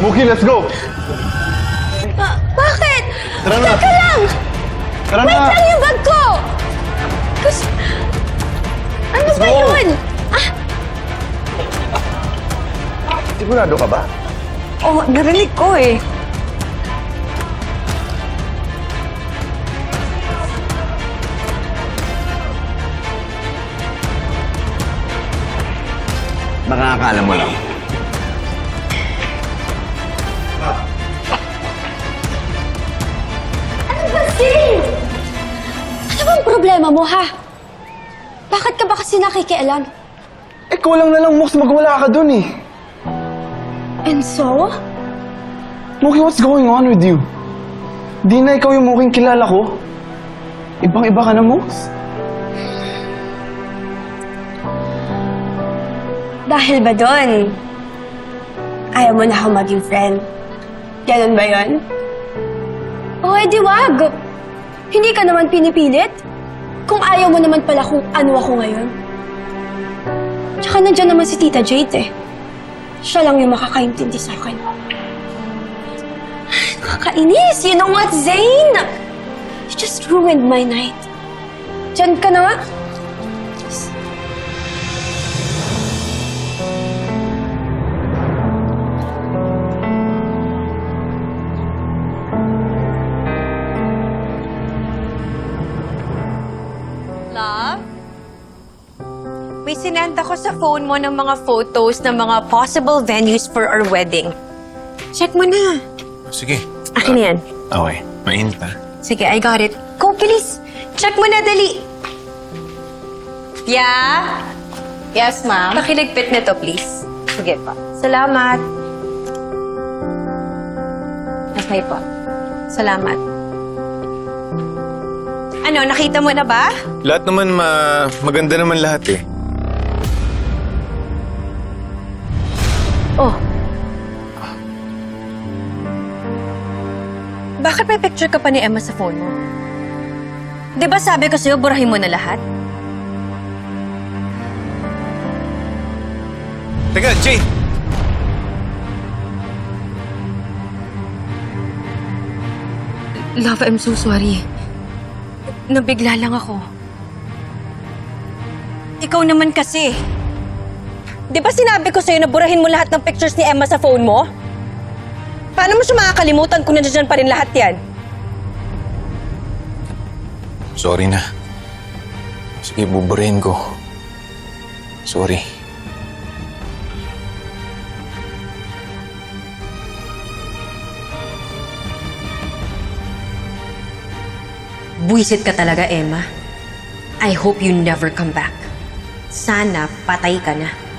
Muki, let's go! Ah, bakit? Tara na. Teka lang! Tara Wait na! lang yung bag ko! Gusto... Ano ba go. yun? Ah, Sigurado ka ba? oh, narinig ko eh. Nakakakala mo lang. Problema mo, ha? Bakit ka ba kasi nakikialam? Eh, kulang na lang, Mox. Magwala ka dun eh. And so? Muki, what's going on with you? Di na ikaw yung muking kilala ko. Ibang-iba ka na, Mox. Dahil ba doon, ayaw mo na ako maging friend? Ganun ba yun? O edi wag! Hindi ka naman pinipilit. Kung ayaw mo naman pala kung ano ako ngayon. Tsaka nandiyan naman si Tita Jade eh. Siya lang yung makakaintindi sa akin. Nakakainis! You know what, Zane? You just ruined my night. Diyan ka na nga. May sinend ako sa phone mo ng mga photos ng mga possible venues for our wedding. Check mo na. Sige. Akin na yan. Okay. Mainit ah. Sige, I got it. Go, bilis! Check mo na, dali! Yeah? Yes, ma'am. Pakiligpit na to, please. Sige pa. Salamat. Okay po. Salamat. Ano, nakita mo na ba? Lahat naman ma maganda naman lahat eh. Oh. Bakit may picture ka pa ni Emma sa phone mo? Di ba sabi ko sa'yo, burahin mo na lahat? Teka, Jay! Love, I'm so sorry. Nabigla lang ako. Ikaw naman kasi. Di ba sinabi ko sa'yo na burahin mo lahat ng pictures ni Emma sa phone mo? Paano mo siya makakalimutan kung nandiyan pa rin lahat yan? Sorry na. Sige, buburahin ko. Sorry. Buisit ka talaga, Emma. I hope you never come back. Sana patay ka na.